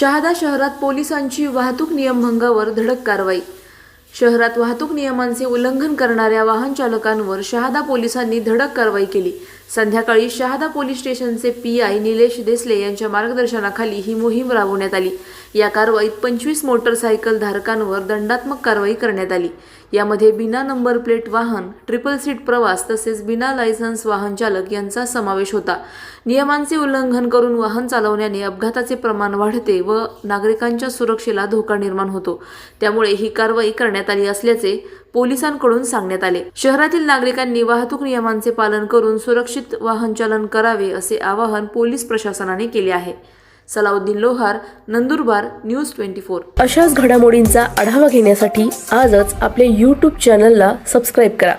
शहादा शहरात पोलिसांची वाहतूक नियमभंगावर धडक कारवाई. शहरात वाहतूक नियमांचे उल्लंघन करणाऱ्या वाहन चालकांवर शहादा पोलिसांनी धडक कारवाई केली. संध्याकाळी शहादा पोलीस स्टेशनचे पी आय निलेश देसले यांच्या मार्गदर्शनाखाली ही मोहीम राबवण्यात आली. या कारवाईत पंचवीस मोटरसायकल धारकांवर दंडात्मक कारवाई करण्यात आली. यामध्ये बिना नंबर प्लेट वाहन ट्रिपल सीट प्रवास तसेच बिना लायसन्स वाहन चालक यांचा समावेश होता. नियमांचे उल्लंघन करून वाहन चालवण्याने अपघाताचे प्रमाण वाढते व नागरिकांच्या सुरक्षेला धोका निर्माण होतो. त्यामुळे ही कारवाई करण्यात आली असल्याचे पोलिसांकडून सांगण्यात आले. शहरातील नागरिकांनी वाहतूक नियमांचे पालन करून सुरक्षित वाहनचालन करावे असे आवाहन पोलीस प्रशासनाने केले आहे. Salauddin Lohar Nandurbar news twenty four. अशाच घडामोडींचा आढावा घेण्यासाठी आजच आपले यूट्यूब चॅनलला सबस्क्राईब करा.